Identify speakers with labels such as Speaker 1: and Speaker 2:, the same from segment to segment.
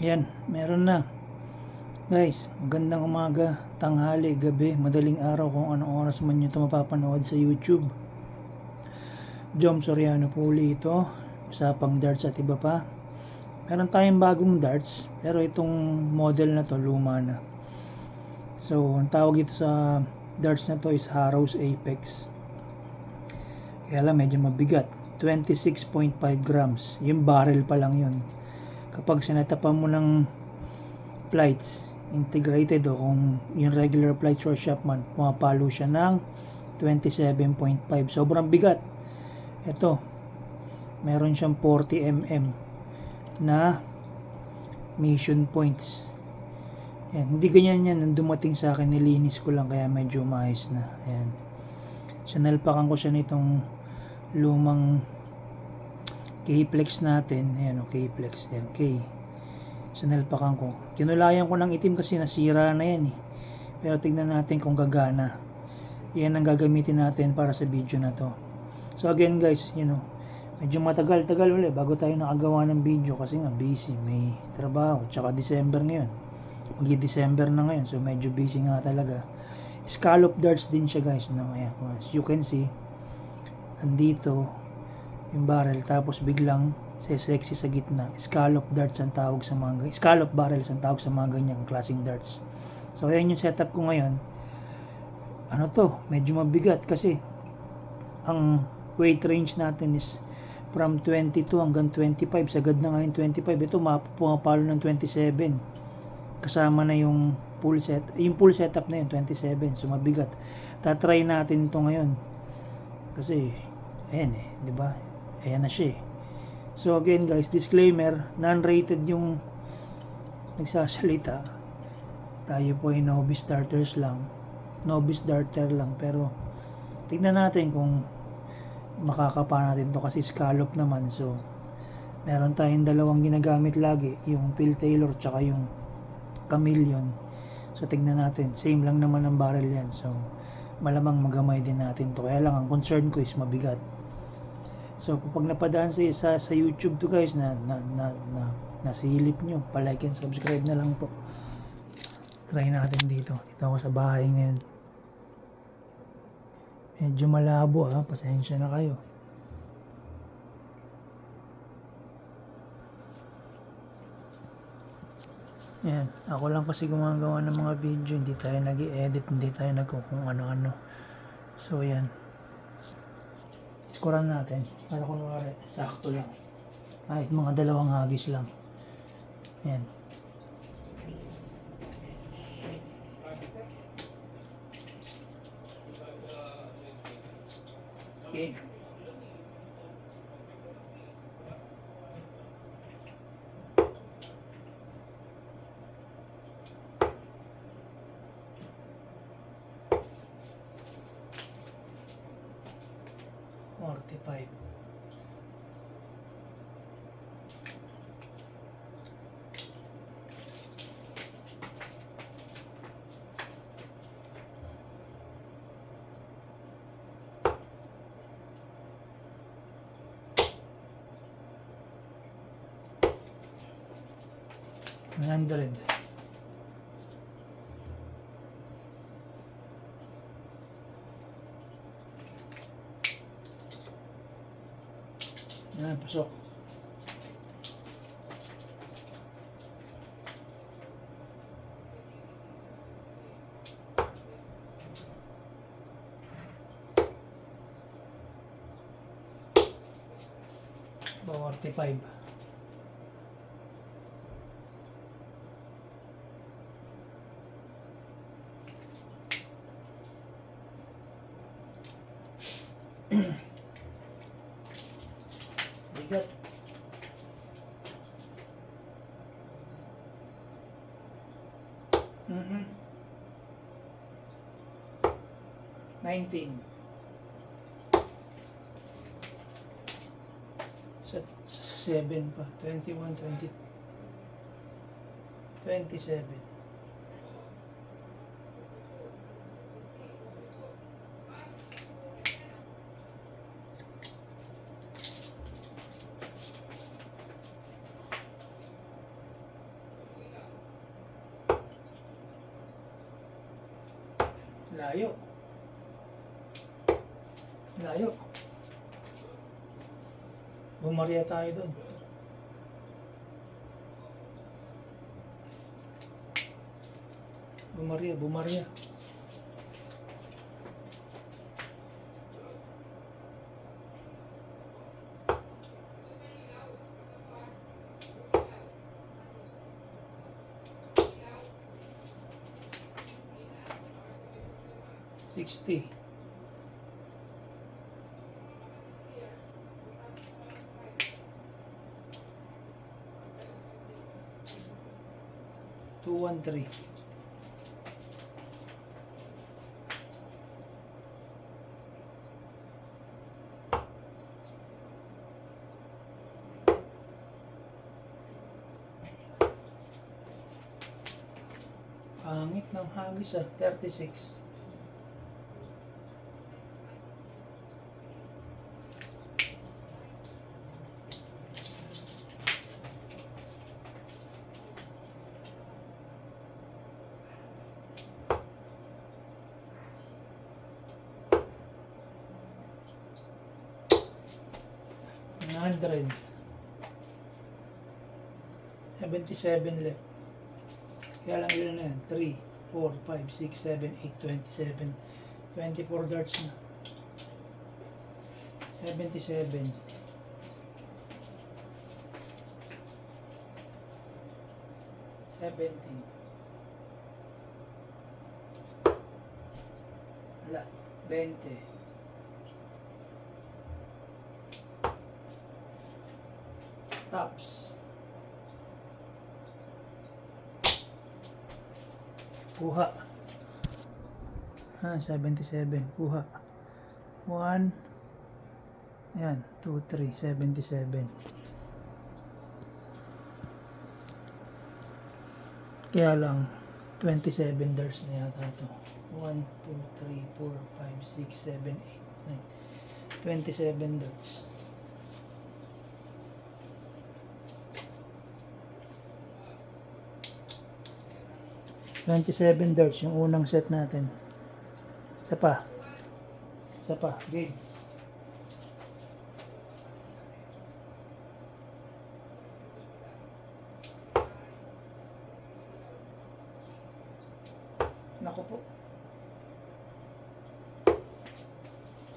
Speaker 1: Yan, meron na. Guys, magandang umaga, tanghali, gabi, madaling araw kung anong oras man nyo ito mapapanood sa YouTube. Jom Soriano po uli ito, usapang darts at iba pa. Meron tayong bagong darts, pero itong model na to luma na. So, ang tawag ito sa darts na to is Harrows Apex. Kaya lang medyo mabigat. 26.5 grams. Yung barrel pa lang yun. Kapag sinatapan mo ng plates, integrated o kung yung regular plates or Shopman, pumapalo siya ng 27.5. Sobrang bigat. Ito, meron siyang 40 mm na mission points. Yan, hindi ganyan yan nung dumating sa akin, nilinis ko lang kaya medyo maayos na. Ayan. Sinalpakan ko siya nitong lumang K-Plex natin. Ayan o, K-Plex. Ayan, K. Sinalpakan ko. Kinulayan ko ng itim kasi nasira na yan eh. Pero tignan natin kung gagana. Yan ang gagamitin natin para sa video na to. So again guys, you know, medyo matagal-tagal ulit bago tayo nakagawa ng video kasi nga busy. May trabaho. Tsaka December ngayon. Magi-December na ngayon. So medyo busy nga talaga. Scallop darts din siya guys. No? Ayan, as you can see, andito yung barrel tapos biglang sa sexy sa gitna. Scallop darts ang tawag sa mga scallop barrels ang tawag sa mga ganyang klaseng darts. So ayan yung setup ko ngayon. Ano to? Medyo mabigat kasi ang weight range natin is from 22 hanggang 25 sagad na ngayon 25 ito map- pumapalo ng 27 kasama na yung full set yung full setup na yun 27 so mabigat. Tatry natin ito ngayon. Kasi ayan eh di ba ayan na siya eh. so again guys disclaimer non-rated yung nagsasalita. Tayo po ay novice starters lang. Novice darter lang. Pero tignan natin kung makakapa natin to kasi scallop naman. So meron tayong dalawang ginagamit lagi. Yung Phil Taylor tsaka yung Chameleon. So tignan natin. Same lang naman ang barrel yan. So malamang magamay din natin to. Kaya lang ang concern ko is mabigat so kapag napadaan sa sa, sa YouTube to guys na na na, na nasilip nyo palike and subscribe na lang po. Try natin dito. Dito ako sa bahay ngayon. Medyo malabo ha? Pasensya na kayo. Yan ako lang kasi gumagawa ng mga video. Hindi tayo nag edit hindi tayo nag kung ano-ano. So yan Skuran natin para kunwari sakto lang. Kahit mga dalawang hagis lang. Yan. Okay. 100. Ayan, pasok. About 45. Bigat. Mhm. 19. Sa, sa 7 pa. 21, 20. 27. Layo. Layo. Bumarya tayo doon. Bumarya, bumarya. Sixty. Two one three. Pangit ng hagis ah, 36. Hundred. Seventy-seven left. Kaya lang yun na yan. 3, 4, 5, 6, 7, 8, 27. 24 darts na. 77. Seventeen. Wala. 20. Tops. Kuha. Ah, 77. Kuha. 1. Ayan, 2, 3, 77. Kaya lang, 27 dollars na yata ito. 1, 2, 3, 4, 5, 6, 7, 8, 9. 27 dollars. Twenty-seven darts yung unang set natin. Isa pa. Isa pa. Game. Naku po.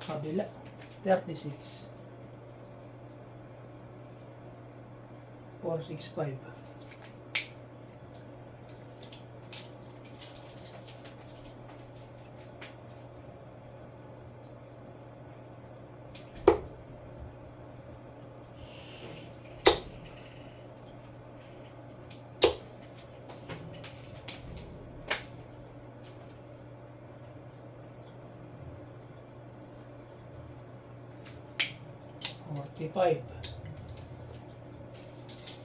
Speaker 1: Kabila. 36. 465. Forty-five.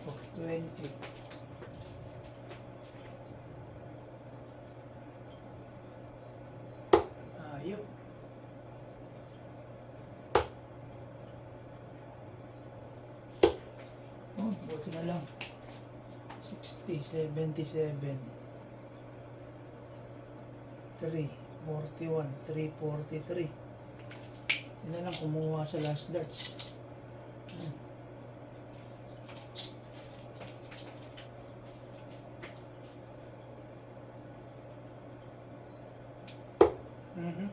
Speaker 1: Or twenty. Ayun. Oh, buti na lang. 60, 77. 3, 41, 343. Hindi na lang kumuha sa last darts. Hmm. Mhm.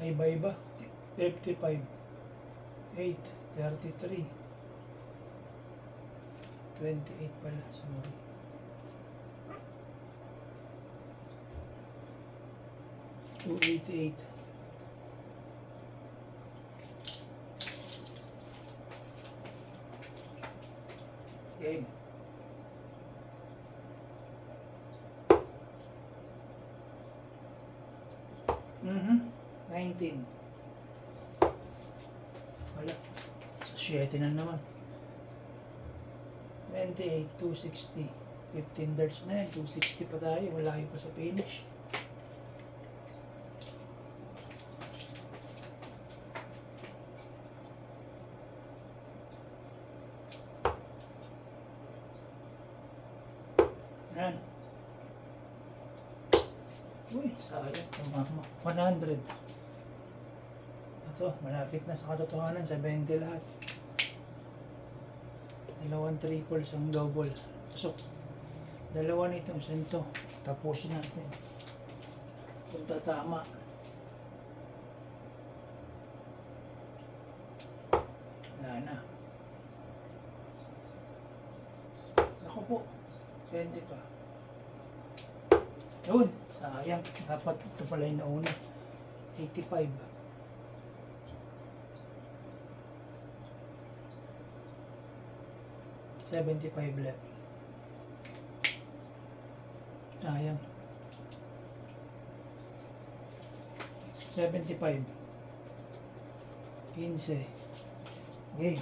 Speaker 1: Ay, iba-iba. 55. 8, 33. 28 pala, sorry. Two eighty eight. Game. Mhm. 19. 7 na naman. 28, 260. 15 darts na yan. 260 pa tayo. Malayo pa sa finish. Yan. Uy, sayang. Tumamak. 100. Ito, malapit na sa katotohanan. Sa 20 lahat. Dalawang triple, isang double. Tusok. Dalawa nito, isang to. Tapusin natin. Kung tatama. Wala na. Ako po. 20 pa. Yun. Sayang. Dapat ito pala yung nauna. 85. Seventy-five left. Sayang. Seventy-five. Quince. Okay.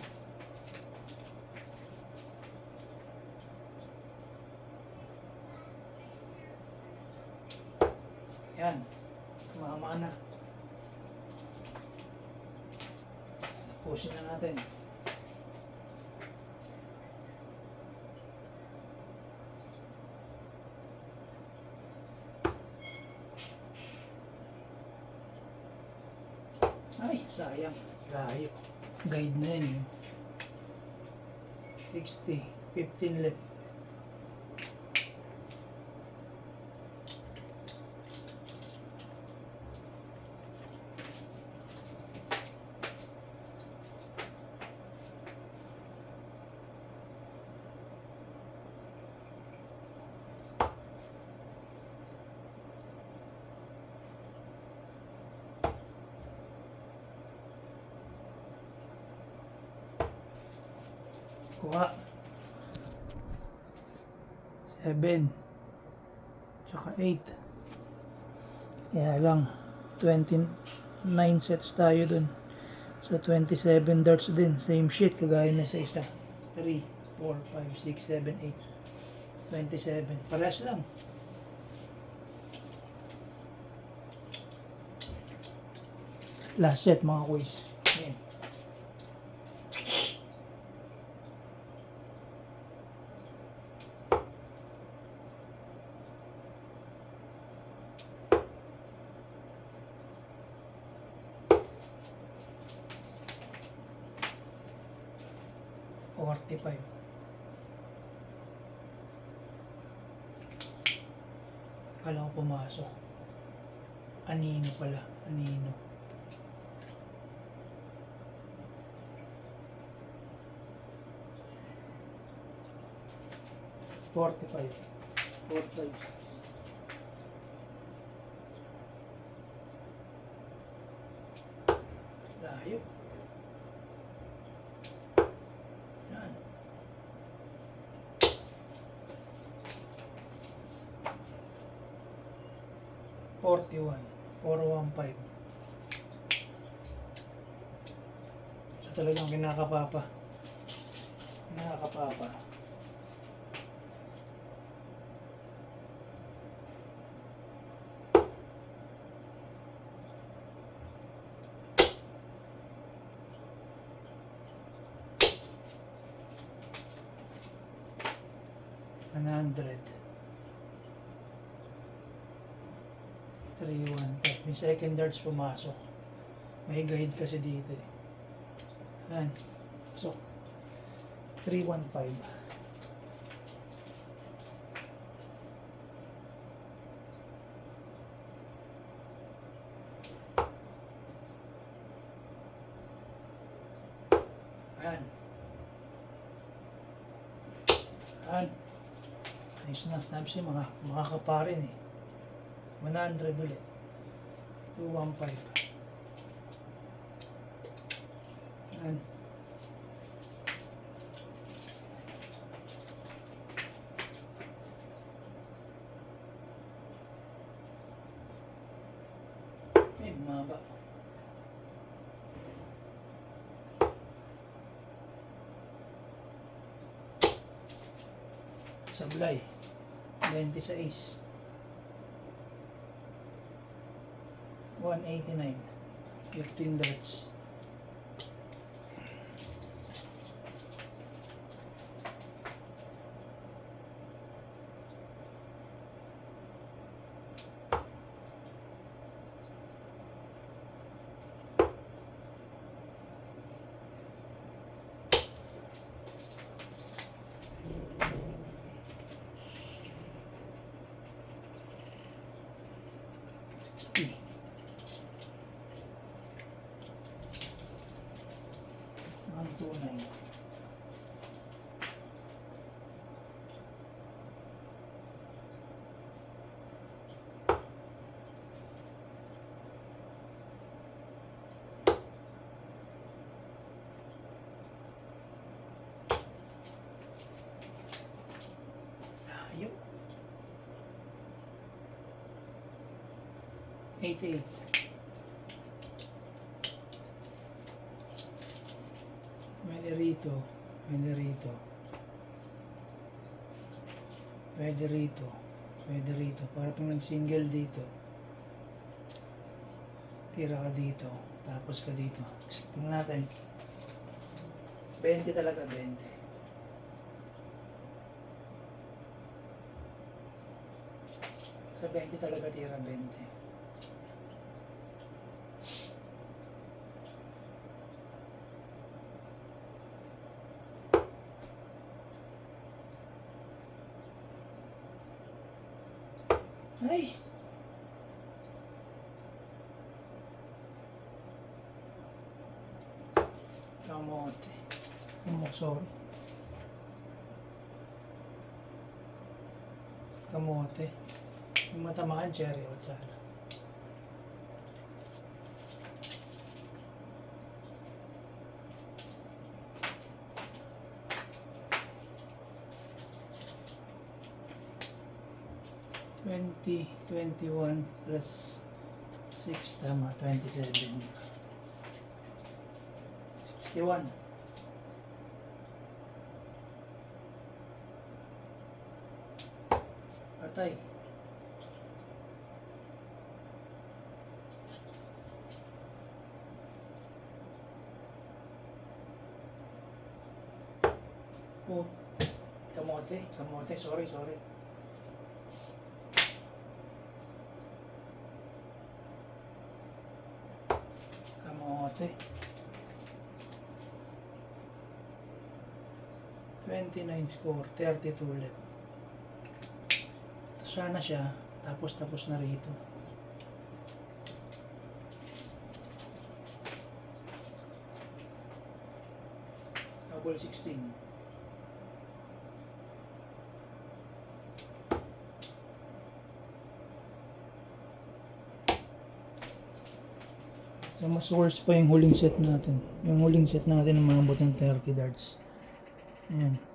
Speaker 1: Yan. Tumama na. Tapusin na natin. Ay, sayang. Layo. Guide na yun. eh. 60. 15 left. Kuha. 7. Tsaka 8. Kaya lang, 29 sets tayo dun. So, 27 darts din. Same shit, kagaya na sa isa. 3, 4, 5, 6, 7, 8. 27. Parehas lang. Last set mga quiz. 45. 45. Layo. Saan? Forty-one. Four one five. Siya talagang kinakapapa. One hundred. Three one five. Yung second darts pumasok. May guide kasi dito eh. Yan. So, 315. Yan. Yan. Ayos na. Sabi siya, mga, makakaparin eh. 100 ulit. 215. Yan. Ay, bumaba. Sablay. 26. 189. 15 darts. 60. Ang tunay. Ayun. 88. Pwede rito. Pwede rito. Pwede rito. Pwede rito. Para pag nag-single dito. Tira ka dito. Tapos ka dito. Tingnan natin. 20 talaga, 20. Sa 20 talaga tira 20. Ay! Kamote. Sorry. Kamote. Yung matamaan cherry o sana. Twenty, twenty-one plus six, tama, twenty-seven. Sixty-one. Patay. Oh, kamote, kamote, sorry, sorry. Kamote. 29 score, 32 left. Sana siya, tapos tapos na rito. Double 16. So mas worse pa yung huling set natin. Yung huling set natin mga ng 30 darts. Ayan.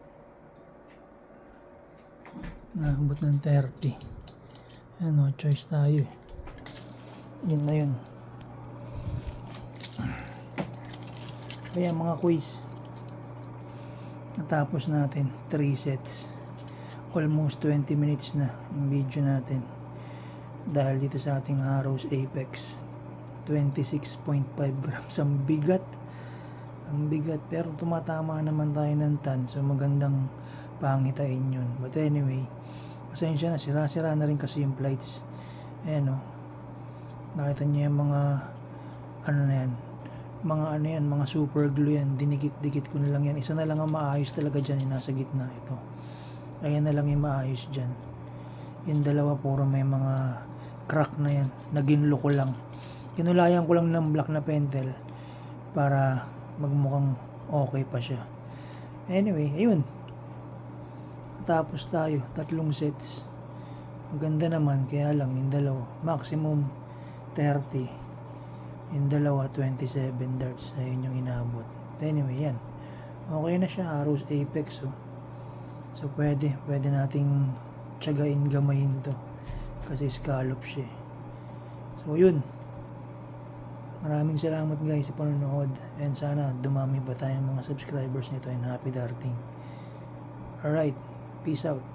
Speaker 1: Nakabot ng 30. Ayan, no choice tayo eh. Yun na yun. Kaya mga quiz. Natapos natin 3 sets. Almost 20 minutes na yung video natin. Dahil dito sa ating Arrows Apex. 26.5 grams. Ang bigat. Ang bigat. Pero tumatama naman tayo ng tan. So magandang pangitain yun. But anyway, pasensya na. Sira-sira na rin kasi yung plates. Ayan o. Nakita niyo yung mga ano na yan. Mga ano yan. Mga super glue yan. Dinikit-dikit ko na lang yan. Isa na lang ang maayos talaga dyan. Yung nasa gitna. Ito. Ayan na lang yung maayos dyan. Yung dalawa puro may mga crack na yan. Naginlo ko lang. Kinulayan ko lang ng black na pentel para magmukhang okay pa siya. Anyway, ayun. Tapos tayo, tatlong sets. Maganda naman, kaya lang yung dalawa, maximum 30. Yung dalawa, 27 darts. Ayun yung inabot. Anyway, yan. Okay na siya, Arrows Apex. Oh. So, pwede. Pwede nating tsagain gamayin to. Kasi scallop siya. eh. So, yun. Maraming salamat guys sa panonood and sana dumami pa tayong mga subscribers nito and happy darting. Alright, peace out.